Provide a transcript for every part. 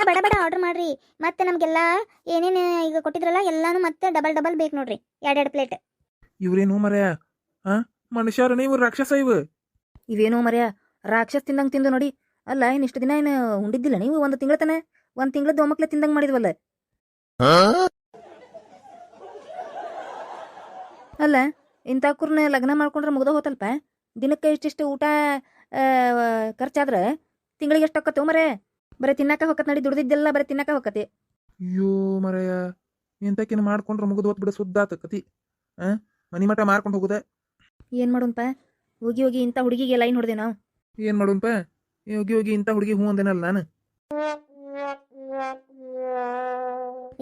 ಹಾ ಬಡ ಬಡ ಆರ್ಡರ್ ಮಾಡ್ರಿ. ಮತ್ತೆ ನಮಗೆಲ್ಲ ಏನೇನು ಈಗ ಕೊಟ್ಟಿದ್ರಲ್ಲ ಎಲ್ಲಾನು ಮತ್ತೆ ಡಬಲ್ ಡಬಲ್ ಬೇಕು ನೋಡ್ರಿ. ಎರಡೆರಡು ಪ್ಲೇಟ್ ಇವ್ರೇನು ಮರ್ಯ ಹಾ ಮನುಷ್ಯರ ನೀವು ರಾಕ್ಷಸ ಇವು ಇವೇನು ಮರ್ಯ ರಾಕ್ಷಸ ತಿಂದಂಗೆ ತಿಂದು ನೋಡಿ. ಅಲ್ಲ ಏನು ಇಷ್ಟು ದಿನ ಏನು ಉಂಡಿದ್ದಿಲ್ಲ ನೀವು? ಒಂದು ತಿಂಗಳ ತನ ಒಂದು ತಿಂಗಳ ಒಮ್ಮಕ್ಲೆ ತಿಂದಂಗೆ ಮಾಡಿದ್ವಲ್ಲ? ಅಲ್ಲ ಇಂಥ ಕುರ್ನ ಲಗ್ನ ಮಾಡ್ಕೊಂಡ್ರೆ ಮುಗ್ದ ಹೋತಲ್ಪ? ದಿನಕ್ಕೆ ಇಷ್ಟಿಷ್ಟು ಊಟ ಖರ್ಚಾದ್ರೆ ತಿಂಗಳಿಗೆ ಎಷ್ಟು ಹೊಕ್ಕತ್ತೋ ಮರೆ ಬರೀ ತಿನ್ನಕ ಹೊಕ್ಕತ್ ನಡಿ ದುಡ್ದಿದ್ದೆಲ್ಲ ಬರೀ ತಿನ್ನಕ ಹೊಕ್ಕತಿ ಅಯ್ಯೋ ಮರಯ್ಯ ಎಂತಕಿನ ಮಾಡ್ಕೊಂಡ್ರೆ ಮುಗಿದು ಹೋತ್ ಬಿಡ ಸುದ್ದ ಆತ ಕತಿ ಆ ಮನಿ ಮಠ ಮಾರ್ಕೊಂಡು ಹೋಗುದ? ಏನ್ ಮಾಡುಂತ ಹೋಗಿ ಹೋಗಿ ಇಂಥ ಹುಡುಗಿಗೆ ಲೈನ್ ಹೊಡೆದೆ ನಾವು. ಏನ್ ಮಾಡೋಣಪ್ಪ? ಹೋಗಿ ಹೋಗಿ ಇಂಥ ಹುಡುಗಿ ಹೂ ಅಂದೇನಲ್ಲ ನಾನು.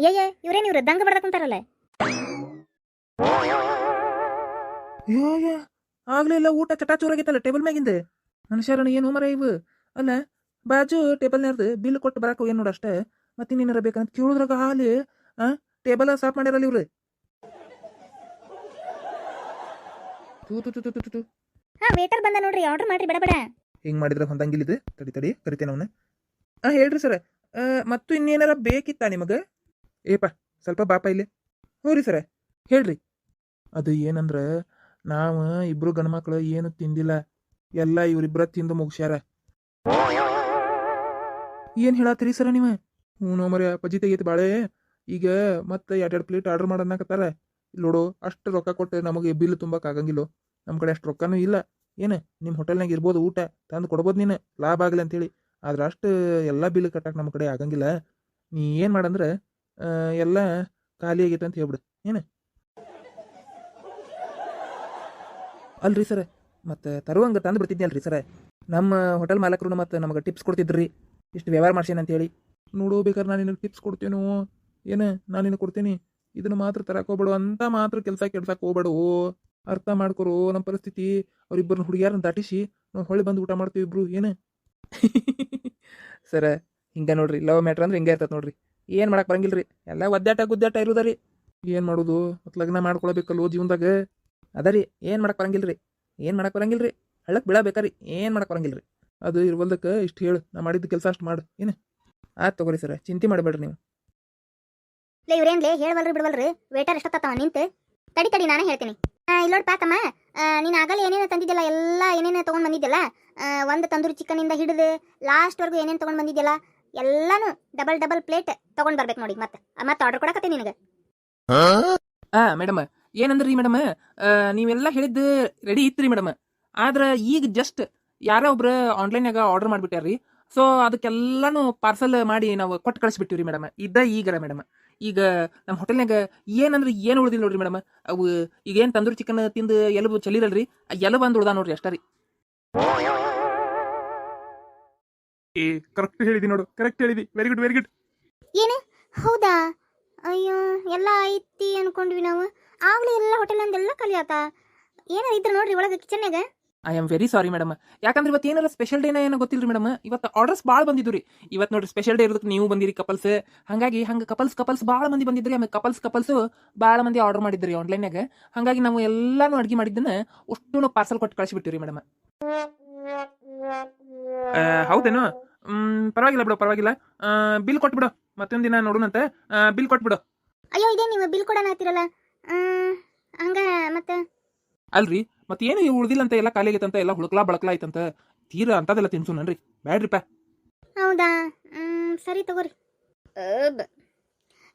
ಏಯ್ ಇವ್ರೇನ್ ಇವ್ರು? ದಂಗ ಬಡ್ದ ಕುಂತಾರಲ್ಲ. ಆಗ್ಲೇ ಇಲ್ಲ ಊಟ ಚಟಾಚೂರಾಗಿತ್ತಲ್ಲ ಟೇಬಲ್ ಮ್ಯಾಗಿಂದ? ಮನುಷ್ಯರಣ ಏನು ಮರ ಇವು? ಅಲ್ಲ ಬಾಜು ಟೇಬಲ್ ನೆರೆದು ಬಿಲ್ ಕೊಟ್ಟು ಬರಾಕ ಏನು ನೋಡು ಅಷ್ಟೇ. ಮತ್ತೆ ಇನ್ನೇನಾರ ಬೇಕಂತ ಕೇಳಿದ್ರಾಗ ಹಾಲಿ ಆ ಟೇಬಲ್ ಸಾಫ್ ಮಾಡ್ಯಾರಲ್ಲ ಇವ್ರು. ತೂ ತು ತು ತು ತು. ಹಾ ವೇಟರ್ ಬಂದ ನೋಡ್ರಿ ಆರ್ಡರ್ ಮಾಡ್ರಿ ಬಡ ಬಡ. ಹಿಂಗ್ ಮಾಡಿದ್ರೆ ಹೊಂದಂಗಿಲ್ಲಿದೆ ತಡಿ ತಡಿ ಕರಿತೇನೆ ಅವನ. ಹಾ ಹೇಳ್ರಿ ಸರ. ಮತ್ತು ಇನ್ನೇನಾರ ಬೇಕಿತ್ತಾ ನಿಮಗೆ? ಏಪ ಸ್ವಲ್ಪ ಬಾಪ ಇಲ್ಲಿ. ಹ್ಞೂ ರೀ ಸರ. ಹೇಳ್ರಿ. ಅದು ಏನಂದ್ರೆ ನಾವು ಇಬ್ರು ಗಂಡ್ಮಕ್ಳು ಏನು ತಿಂದಿಲ್ಲ. ಎಲ್ಲ ಇವ್ರಿಬ್ರ ತಿಂದು ಮುಗ್ಸ್ಯಾರ. ಏನ್ ಹೇಳತ್ತೀರಿ ಸರ ನೀವು? ಹ್ಞೂ ಮರ ಪಜಿ ತೆಗೀತು ಬಾಳೆ. ಈಗ ಮತ್ತೆ ಎರಡೆರಡು ಪ್ಲೇಟ್ ಆರ್ಡರ್ ಮಾಡನ್ನಕತ್ತಾರ ಇಲ್ಲಿ ನೋಡು, ಅಷ್ಟು ರೊಕ್ಕ ಕೊಟ್ಟು ನಮಗೆ ಬಿಲ್ ತುಂಬಕ್ಕೆ ಆಗಂಗಿಲ್ಲ. ನಮ್ಮ ಕಡೆ ಅಷ್ಟು ರೊಕ್ಕನೂ ಇಲ್ಲ. ಏನು ನಿಮ್ಮ ಹೋಟೆಲ್ನಾಗ ಇರ್ಬೋದು ಊಟ, ತಂದು ಕೊಡ್ಬೋದು ನೀನು. ಲಾಭ ಆಗಲಿ ಅಂತೇಳಿ. ಆದ್ರೆ ಅಷ್ಟು ಎಲ್ಲ ಬಿಲ್ ಕಟ್ಟಕ್ಕೆ ನಮ್ಮ ಕಡೆ ಆಗಂಗಿಲ್ಲ. ನೀ ಏನು ಮಾಡಂದ್ರೆ ಎಲ್ಲ ಖಾಲಿ ಆಗೈತೆ ಅಂತ ಹೇಳ್ಬಿಡು. ಏನು? ಅಲ್ರಿ ಸರ. ಮತ್ತೆ ತರುವಂಗೆ ತಂದು ಬಿಡ್ತಿದ್ನಲ್ರಿ ಸರ. ನಮ್ಮ ಹೋಟೆಲ್ ಮಾಲಕರು ಮತ್ತೆ ನಮಗೆ ಟಿಪ್ಸ್ ಕೊಡ್ತಿದ್ರಿ. ಇಷ್ಟು ವ್ಯವಹಾರ ಮಾಡ್ಸೇನೆ ಅಂತೇಳಿ ನೋಡು ಬೇಕಾದ್ರೆ ನಾನು ನಿನಗೆ ಟಿಪ್ಸ್ ಕೊಡ್ತೇನೋ, ಏನು, ನಾನು ನಿನಗೆ ಕೊಡ್ತೀನಿ. ಇದನ್ನು ಮಾತ್ರ ತರಕ್ಕೆ ಹೋಗ್ಬೇಡು, ಅಂತ ಮಾತ್ರ ಕೆಲಸ ಕೆಡ್ಸಕ್ಕೆ ಹೋಗ್ಬೇಡು. ಅರ್ಥ ಮಾಡ್ಕೊರು ನಮ್ಮ ಪರಿಸ್ಥಿತಿ. ಅವ್ರಿಬ್ಬರನ್ನ ಹುಡುಗಿಯಾರನ್ನ ದಾಟಿಸಿ, ನಾವು ಹೊಳ್ಳಿ ಬಂದು ಊಟ ಮಾಡ್ತೀವಿ ಇಬ್ರು, ಏನು? ಸರ, ಹಿಂಗೆ ನೋಡ್ರಿ ಲವ್ ಮ್ಯಾಟ್ರ್ ಅಂದ್ರೆ ಹಿಂಗೆ ಇರ್ತದೆ ನೋಡ್ರಿ. ಏನು ಮಾಡಕ್ಕೆ ರೀ ಎಲ್ಲ ಒದ್ದಾಟ ಗುದ್ದಾಟ ಇರೋದರಿ. ಏನು ಮಾಡೋದು ಮತ್ತು ಲಗ್ನ ಮಾಡ್ಕೊಳ್ಬೇಕಲ್ಲೋ ಜೀವನದಾಗ. ಅದ ರೀ ಏನು ಮಾಡಕ್ಕೆ ರೀ ಏನು ಮಾಡಕ್ಕೆ ರೀ ಹಳ್ಳಕ್ಕೆ ಬೀಳಬೇಕಾರಿ, ಏನು ಮಾಡಕ್ಕೆ ಬರಂಗಿಲ್ರಿ. ಅದು ಇರ್ವಲ್ದಕ್ಕೆ ಇಷ್ಟು ಹೇಳು. ನಾ ಮಾಡಿದ ಕೆಲಸ ಅಷ್ಟು ಮಾಡು. ಏನು? ಆಯ್ತು ತಗೋರಿ ಸರ್. ಚಿಂತೆ ಮಾಡಬೇಡ್ರಿ ನೀವು. ಲೇ ಇವ್ರೇನ್ ಲೇ? ಹೇಳ್ವಲ್ರಿ ಬಿಡ್ವಲ್ರಿ. ವೇಟರ್ ಎಷ್ಟೊತ್ತಾವ ನಿಂತು. ತಡಿ ತಡಿ ನಾನೇ ಹೇಳ್ತೀನಿ. ಇಲ್ಲೋಡ್ ಪಾಕಮ್ಮ. ನೀನು ಆಗಲೇ ಏನೇನು ತಂದಿದ್ಯಲ್ಲ ಎಲ್ಲ ಏನೇನು ತಗೊಂಡ್ ಬಂದಿದ್ಯಲ್ಲ? ಆ, ಒಂದು ತಂದೂರಿ ಚಿಕನಿಂದ ಹಿಡಿದು ಲಾಸ್ಟ್ವರೆಗೂ ಏನೇನು ತೊಗೊಂಡು ಬಂದಿದ್ಯಲ್ಲ ಎಲ್ಲಾನು ಡಬಲ್ ಡಬಲ್ ಪ್ಲೇಟ್ ತಗೊಂಡ್ ಬರ್ಬೇಕು ನೋಡಿ ಮತ್ತೆ. ಮತ್ತೆ ಆರ್ಡರ್ ಕೊಡಕತ್ತೀನಿ ನಿನಗೆ. ಆ ಮೇಡಮ್ ಏನಂದ್ರಿ ಮೇಡಮ್? ನೀವೆಲ್ಲ ಹೇಳಿದ್ದು ರೆಡಿ ಇತ್ರಿ ಮೇಡಮ್. ಆದ್ರೆ ಈಗ ಜಸ್ಟ್ ಯಾರೋ ಒಬ್ರು ಆನ್ಲೈನ್ಯಾಗ ಆರ್ಡರ್ ಮಾಡಿಬಿಟ್ಟಾರ್ರಿ. ಸೊ ಅದಕ್ಕೆಲ್ಲಾನು ಪಾರ್ಸಲ್ ಮಾಡಿ ನಾವು ಕೊಟ್ಟು ಕಳಿಸ್ಬಿಟ್ಟಿವ್ರಿ ಮೇಡಮ್ ಇದ್ದ ಈಗರ ಮೇಡಮ್ ಈಗ ನಮ್ಮ ಹೋಟೆಲ್ನಾಗ ಏನಂದ್ರೆ ಏನು ಉಳ್ದಿಲ್ಲ ನೋಡ್ರಿ ಮೇಡಮ್ ಅವು ಈಗೇನು ತಂದೂರಿ ಚಿಕನ್ ತಿಂದು ಎಲುಬು ಚಲಿರಲ್ರಿ ಎಲ್ಲ ಬಂದ ಉಳ್ದ ನೋಡ್ರಿ ಅಷ್ಟೇ ರೀ. ಏ ಕರೆಕ್ಟ್ ಹೇಳಿದಿ ನೋಡು ಕರೆಕ್ಟ್ ಹೇಳಿದಿ. ವೆರಿ ಗುಡ್ ವೆರಿ ಗುಡ್ ಏನು? ಹೌದಾ? ಅಯ್ಯೋ ಎಲ್ಲ ಐತಿ ಅನ್ಕೊಂಡ್ವಿ ನಾವು. ಆಗ್ಲೇ ಎಲ್ಲ ಹೋಟೆಲ್ ಅಂದೆಲ್ಲ ಕಲಿಯಾತ ಏನಾರ ಇದ್ರ ನೋಡ್ರಿ ಒಳಗೆ ಕಿಚನ್ಯಾಗ I am very sorry madam ಯಾಕಂದ್ರೆ ಇವತ್ತು ಏನಾರ ಸ್ಪೆಷಲ್ ಡೇನ ಏನೋ ಗೊತ್ತಿಲ್ರಿ ಮೇಡಮ್ ಇವತ್ತು ಆರ್ಡರ್ಸ್ ಭಾಳ ಬಂದಿದ್ದು ರೀ. ಇವತ್ತು ನೋಡ್ರಿ ಸ್ಪೆಷಲ್ ಡೇ ಇರೋದಕ್ಕೆ ನೀವು ಬಂದಿರಿ ಕಪಲ್ಸ್ ಹಾಗಾಗಿ ಹಂಗೆ ಕಪಲ್ಸ್ ಕಪಲ್ಸ್ ಭಾಳ ಮಂದಿ ಬಂದಿದ್ರಿ ಆಮೇಲೆ ಕಪಲ್ಸ್ ಕಪಲ್ಸ್ ಭಾಳ ಮಂದಿ ಆರ್ಡರ್ ಮಾಡಿದ್ರಿ ಆನ್ಲೈನ್ಯಾಗ ಹಾಗಾಗಿ ನಾವು ಎಲ್ಲಾನು ಅಡ್ಗೆ ಮಾಡಿದ್ದನ್ನ ಅಷ್ಟು ಪಾರ್ಸಲ್ ಕೊಟ್ಟು ರೀ ಮೇಡಮ್ ಹೌದೇನು? ಪರವಾಗಿಲ್ಲ ಬಿಡು ಪರವಾಗಿಲ್ಲ. ಬಿಲ್ ಕೊಟ್ಬಿಡು. ಮತ್ತೊಂದು ದಿನ ನೋಡೋಣಂತೆ. ಬಿಲ್ ಕೊಟ್ಬಿಡು. ಅಯ್ಯೋ ಇದೇ ನೀವು ಬಿಲ್ ಕೊಡೋಣ ಹತ್ತಿರಲ್ಲ ಹಂಗ ಮತ್ತೆ? ಅಲ್ರಿ ಮತ್ತೆ ಏನು ಉಳಿದಿಲ್ಲ ಅಂತ ಎಲ್ಲ ಖಾಲಿ ಆಗೈತಂತ ಎಲ್ಲ ಹುಡುಕ್ಲಾ ಬಳಕ್ಲಾ ಐತಂತ. ತೀರಾ ಅಂತದೆಲ್ಲ ತಿನ್ಸು ನನ್ರಿ. ಬ್ಯಾಡ್ರಿಪ್ಪ. ಹೌದಾ? ಹ್ಮ್ ಸರಿ ತಗೋರಿ. ಅಬ್.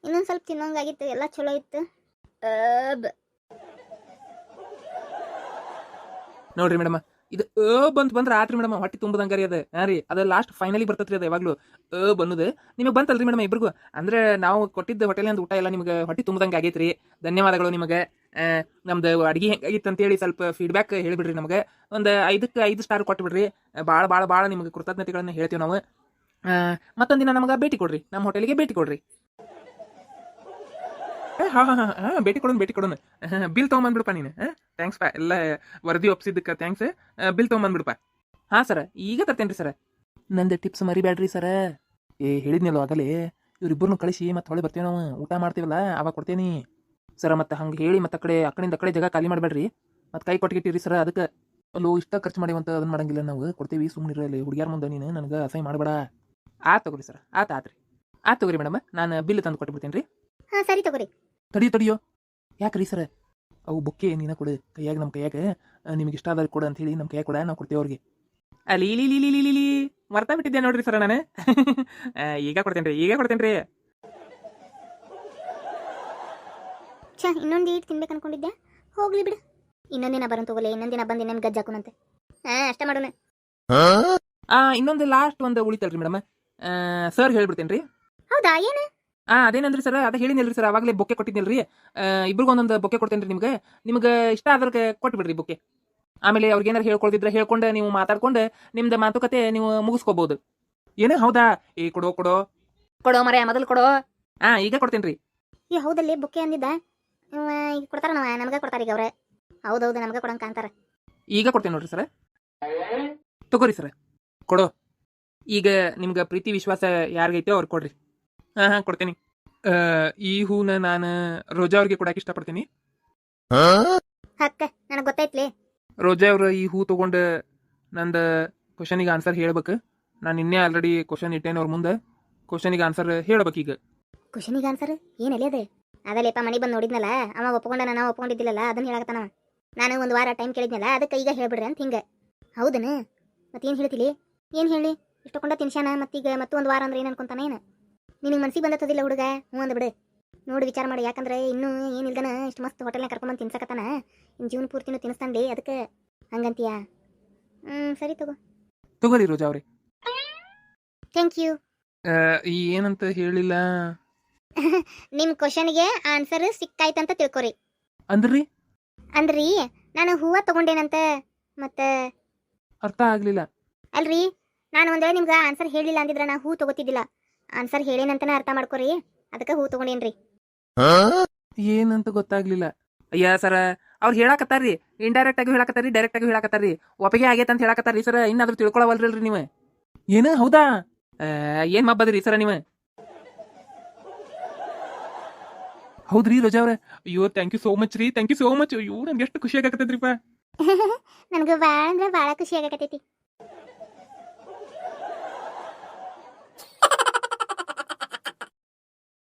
ಇನ್ನೊಂದು ಸ್ವಲ್ಪ ತಿನ್ನೋಂಗಾಗಿತ್ತು ಎಲ್ಲ ಚಲೋ ಇತ್ತು. ಅಬ್. ನೋಡ್ರಿ ಮೇಡಮ್ ಇದು ಅ ಬಂತ್ ಬಂದ್ರೆ ಆಟ್ರಿ ಮೇಡಮ್ ಹೊಟ್ಟೆ ತುಂಬದಂಗ ರೀ ಅದ. ಹಾ ರೀ ಅದ ಲಾಸ್ಟ್ ಫೈನಲಿ ಬರ್ತೈತ್ರಿ ಅದ ಯಾವಾಗ್ಲೂ. ಅ ಬನ್ನೋದು ನಿಮಗೆ ಬಂತಲ್ರಿ ಮೇಡಮ್ ಇಬ್ರಿಗೂ? ಅಂದ್ರೆ ನಾವು ಕೊಟ್ಟಿದ್ದ ಹೋಟೆಲಿಂದ ಊಟ ಎಲ್ಲ ನಿಮಗೆ ಹೊಟ್ಟೆ ತುಂಬದಂಗ ಆಗೈತ್ರಿ. ಧನ್ಯವಾದಗಳು ನಿಮಗೆ. ನಮ್ದು ಅಡಿಗೆ ಹೆಂಗಾಗಿತ್ತು ಅಂತೇಳಿ ಸ್ವಲ್ಪ ಫೀಡ್ಬ್ಯಾಕ್ ಹೇಳಿಬಿಡ್ರಿ ನಮಗೆ. ಒಂದು ಐದಕ್ಕೆ ಐದು ಸ್ಟಾರ್ ಕೊಟ್ಬಿಡ್ರಿ. ಭಾಳ ಭಾಳ ಭಾಳ ನಿಮಗೆ ಕೃತಜ್ಞತೆಗಳನ್ನು ಹೇಳ್ತೀವಿ ನಾವು. ಮತ್ತೊಂದಿನ ನಮಗೆ ಭೇಟಿ ಕೊಡ್ರಿ. ನಮ್ಮ ಹೋಟೆಲಿಗೆ ಭೇಟಿ ಕೊಡ್ರಿ. ಹಾಂ ಹಾಂ ಹಾಂ ಭೇಟಿ ಕೊಡೋಣ ಭೇಟಿ ಕೊಡೋಣ. ಬಿಲ್ ತೊಗೊಂಬಂದ್ಬಿಡಪ್ಪ ನೀನು. ಥ್ಯಾಂಕ್ಸ್ ಪಾ. ಎಲ್ಲ ವರದಿ ಒಪ್ಸಿದ್ದಕ್ಕೆ ಥ್ಯಾಂಕ್ಸ್ ಬಿಲ್ ತೊಗೊಂಬಂದ್ಬಿಡಪ್ಪ. ಹಾಂ, ಸರ್. ಈಗ ತರ್ತೇನೆ ರೀ ಸರ. ನಂದು ಟಿಪ್ಸ್ ಮರಿಬೇಡ್ರಿ ಸರ. ಏ ಹೇಳಿದ್ನಲ್ವ ಆಗಲೇ. ಇವ್ರಿಬ್ಬರನ್ನು ಕಳಿಸಿ, ಮತ್ತೆ ಹೊಳೆ ಬರ್ತೀವಿ ನಾವು. ಊಟ ಮಾಡ್ತೀವಲ್ಲ, ಅವಾಗ ಕೊಡ್ತೇನಿ. ಸರ ಮತ್ತೆ ಹಂಗೆ ಹೇಳಿ ಮತ್ತೆ ಕಡೆ ಆ ಕಡೆಯಿಂದ ಕಡೆ ಜಾಗ ಖಾಲಿ ಮಾಡಬೇಡ್ರಿ. ಮತ್ತೆ ಕೈ ಕೊಟ್ಟಿಟ್ಟಿರಿ ಸರ ಅದಕ್ಕೆ. ಅಲ್ಲೋ ಇಷ್ಟ ಖರ್ಚು ಮಾಡಿವಂತ ಅದನ್ನ ಮಾಡಂಗಿಲ್ಲ ನಾವು. ಕೊಡ್ತೀವಿ ಸುಮ್ಮನಿರಲಿ ಹುಡುಗಿಯಾರ ಮುಂದೆ ನೀನು ನನಗೆ ಅಸಹ್ಯ ಮಾಡಬೇಡ. ಆ ತಗೋರಿ ಸರ್. ಆತ ಆತ್ರಿ. ಆ ತಗೋರಿ ಮೇಡಮ್ ನಾನು ಬಿಲ್ ತಂದು ಕೊಟ್ಬಿಡ್ತೀನಿ ರೀ ಹಾಂ ಸರಿ ತಗೋರಿ. ತಡಿಯೋ ತಡಿಯೋ. ಯಾಕ್ರಿ ಸರ್? ಅವು ಬುಕ್ಕೆ ನೀನ ಕೊಡು ಕೈಯಾಗ ನಮ್ಮ ಕೈಯಾಗ. ನಿಮ್ಗೆ ಇಷ್ಟ ಆದ್ರೆ ಕೊಡು ಅಂತ ಹೇಳಿ ನಮ್ಮ ಕೈಯಾಗ ಕೊಡ ನಾವು ಕೊಡ್ತೀವಿ ಅವ್ರಿಗೆ. ಅಲ್ಲಿ ಮರ್ತಾ ಬಿಟ್ಟಿದ್ದೆ ನೋಡ್ರಿ ಸರ್ ನಾನು. ಈಗ ಕೊಡ್ತೇನೆ ರೀ ಈಗ ಕೊಡ್ತೇನೆ ರೀ ಛ ಇನ್ನೊಂದು ಈಟ್ ತಿನ್ಬೇಕು ಅನ್ಕೊಂಡಿದ್ದೆ. ಹೋಗ್ಲಿ ಬಿಡು. ಇನ್ನೊಂದಿನ ಬರೋನ್ ತಗೋಲೆ ಇನ್ನೊಂದಿನ ಬಂದು ಇನ್ನೊಂದು ಗಜ್ಜಾಕುನಂತೆ ಹಾ ಅಷ್ಟ ಮಾಡೋಣ. ಆ ಇನ್ನೊಂದು ಲಾಸ್ಟ್ ಒಂದು ಉಳಿತಲ್ರಿ ಮೇಡಮ್. ಸರ್ ಹೇಳ್ಬಿಡ್ತೇನ್ರಿ. ಹೌದಾ ಏನು? ಆ ಅದೇನಂದ್ರಿ ಸರ್ ಅದ ಹೇಳಿನಿಲ್ರಿ ಸರ್ ಅವಾಗಲೇ ಬೊಕ್ಕೆ ಕೊಟ್ಟಿದ್ನಿಲ್ರಿ. ಇಬ್ರಿಗೂ ಒಂದೊಂದು ಬೊಕ್ಕೆ ಕೊಡ್ತೇನ್ರಿ ನಿಮ್ಗೆ. ನಿಮ್ಗೆ ಇಷ್ಟ ಆದ್ರೆ ಕೊಟ್ಬಿಡ್ರಿ ಬೊಕ್ಕೆ. ಆಮೇಲೆ ಅವ್ರಿಗೆ ಏನಾರು ಹೇಳ್ಕೊಳ್ತಿದ್ರೆ ಹೇಳ್ಕೊಂಡು ನೀವು ಮಾತಾಡ್ಕೊಂಡು ನಿಮ್ದು ಮಾತುಕತೆ ನೀವು ಮುಗಿಸ್ಕೋಬಹುದು ಏನು? ಹೌದಾ? ಏ ಕೊಡೋ ಕೊಡೋ. ಕೊಡೋ ಮರ ಮೊದಲು ಕೊಡೋ. ಆ ಈಗ ಕೊಡ್ತೇನ್ರಿ. ಈ ಹೌದಲ್ಲಿ ಬೊಕ್ಕೆ ಅಂದಿದ್ದ. ಈಗ ಕೊಡ್ತಾರ ನಮಗೆ ನಮ್ಗೆ ಕೊಡ್ತಾರ ಈಗ ಅವ್ರೆ. ಹೌದೌದು ನಮಗೆ ಕೊಡಂಗ ಕಾಣ್ತಾರ. ಈಗ ಕೊಡ್ತೇನೆ ನೋಡ್ರಿ ಸರ್. ತಗೋರಿ ಸರ್. ಕೊಡೋ. ಈಗ ನಿಮ್ಗೆ ಪ್ರೀತಿ ವಿಶ್ವಾಸ ಯಾರಿಗೈತೆ ಅವ್ರಿಗೆ ಕೊಡ್ರಿ. ಹಾ ಹಾ ಕೊಡ್ತೀನಿ. ಆ, ಈ ಹೂನ ನಾನು ರೋಜಾ ಅವ್ರಿಗೆ ಕೊಡಕ್ಕೆ ಇಷ್ಟಪಡ್ತೀನಿ. ಹಕ್ಕ ನನಗೆ ಗೊತ್ತೈತ್ಲಿ ರೋಜಾ ಅವ್ರ ಈ ಹೂ ತಗೊಂಡು ನಂದು ಕ್ವಶನಿಗೆ ಆನ್ಸರ್ ಹೇಳ್ಬೇಕು. ನಾನು ಇನ್ನೇ ಆಲ್ರೆಡಿ ಕ್ವಶನ್ ಇಟ್ಟೇನೆ ಅವ್ರ ಮುಂದೆ. ಕ್ವಶನಿಗೆ ಆನ್ಸರ್ ಹೇಳ್ಬೇಕು ಈಗ. ಕ್ವಶನಿಗೆ ಆನ್ಸರ್ ಏನು ಅದೇ? ಅದಲ್ಲೇಪ ಮನೆ ಬಂದು ನೋಡಿದ್ನಲ್ಲ ಅವ ಒಪ್ಕೊಂಡ ನಾವು ಒಪ್ಕೊಂಡಿದ್ದಿಲ್ಲಲ್ಲ ಅದನ್ನ ಹೇಳಕತ್ತಾನ ನಾನು ಒಂದು ವಾರ ಟೈಮ್ ಕೇಳಿದ್ನಲ್ಲ ಅದಕ್ಕೆ ಈಗ ಹೇಳ್ಬಿಡ್ರಿ ಅಂತ ಹಿಂಗೆ. ಹೌದನ? ಮತ್ತೇನು ಹೇಳ್ತಿಲಿ? ಏನು ಹೇಳಿ? ಇಷ್ಟಕೊಂಡ ತಿನ್ಸ್ಯಾನ ಮತ್ತೀಗ ಮತ್ತೊಂದು ವಾರ ಅಂದ್ರೆ ಏನು ಅನ್ಕೊಂತಾನ ಏನು? ನಿನಗೆ ಮನ್ಸಿಗೆ ಬಂದತ್ತದಿಲ್ಲ ಹುಡುಗ? ಹ್ಞೂ ಅಂದ್ಬಿಡು. ನೋಡಿ ವಿಚಾರ ಮಾಡಿ ಯಾಕಂದ್ರೆ ಇನ್ನೂ ಏನಿಲ್ದನ ಇಷ್ಟು ಮಸ್ತ್ ಹೋಟೆಲ್ನ ಕರ್ಕೊಂಬಂದು ತಿನ್ಸಕತ್ತಾನ. ಇನ್ನು ಜೀವನ ಪೂರ್ತಿನೂ ತಿನ್ಸ್ತಾನೆ ಅದಕ್ಕೆ. ಹಂಗಂತೀಯ? ಹ್ಞೂ ಸರಿ ತಗೋ. ತಗೋರಿ ರೋಜಾ ಅವ್ರೆ. ಥ್ಯಾಂಕ್ ಯು ಏನಂತ ಹೇಳಿಲ್ಲ? ನಿಮ್ಮ ಕ್ವಶನ್ಗೆ ಆನ್ಸರ್ ಸಿಕ್ಕಾಯ್ತಂತ ತಿಳ್ಕೊರಿ. ಅಂದ್ರಿ? ಅಂದ್ರಿ ನಾನು ಹೂವ ತಗೊಂಡೇನಂತ ಮತ್ತೆ? ಅರ್ಥ ಆಗ್ಲಿಲ್ಲ. ಅಲ್ರಿ ನಾನು ಒಂದ್ ವೇಳೆ ನಿಮ್ಗೆ ಆನ್ಸರ್ ಹೇಳಿಲ್ಲ ಅಂದಿದ್ರೆ ನಾ ಹೂ ತಗೋತಿದ್ದಿಲ್ಲ. ಆನ್ಸರ್ ಹೇಳೇನಂತನೇ ಅರ್ಥ ಮಾಡ್ಕೊರಿ ಅದಕ್ಕೆ ಹೂ ತಗೊಂಡೇನ್ರಿ. ಏನಂತ ಗೊತ್ತಾಗ್ಲಿಲ್ಲ. ಅಯ್ಯ ಸರ ಅವ್ರು ಹೇಳಕತ್ತಾರ್ರಿ ಇಂಡೈರೆಕ್ಟ್ ಆಗಿ ಹೇಳಕತ್ತಾರಿ ಡೈರೆಕ್ಟ್ ಆಗಿ ಹೇಳಾಕತ್ತಾರಿ ಒಪ್ಪಿಗೆ ಆಗೈತೆ ಅಂತ ಹೇಳಾಕತ್ತಾರ್ರಿ ಸರ್ ಇನ್ನಾದ್ರೂ ತಿಳ್ಕೊಳವಲ್ರಿ ನೀವು. ಏನ ಹೌದಾ? ಆ, ಏನ್ ಮಬ್ಬದ್ರಿ ಸರ ನೀವು? ಹೌದ್ರಿ ರಜಾ ಅವ್ರೆ? ಅಯ್ಯೋ ಥ್ಯಾಂಕ್ ಯು ಸೋ ಮಚ್ ರೀ. ಥ್ಯಾಂಕ್ ಯು ಸೋ ಮಚ್ ಅಯ್ಯೋ ನನ್ಗೆ ಎಷ್ಟು ಖುಷಿ ಆಗಕತ್ತೈತ್ರಿಪ್ಪ. ನನಗೆ ಭಾಳ ಅಂದ್ರೆ ಭಾಳ ಖುಷಿ ಆಗಕತ್ತೈತಿ.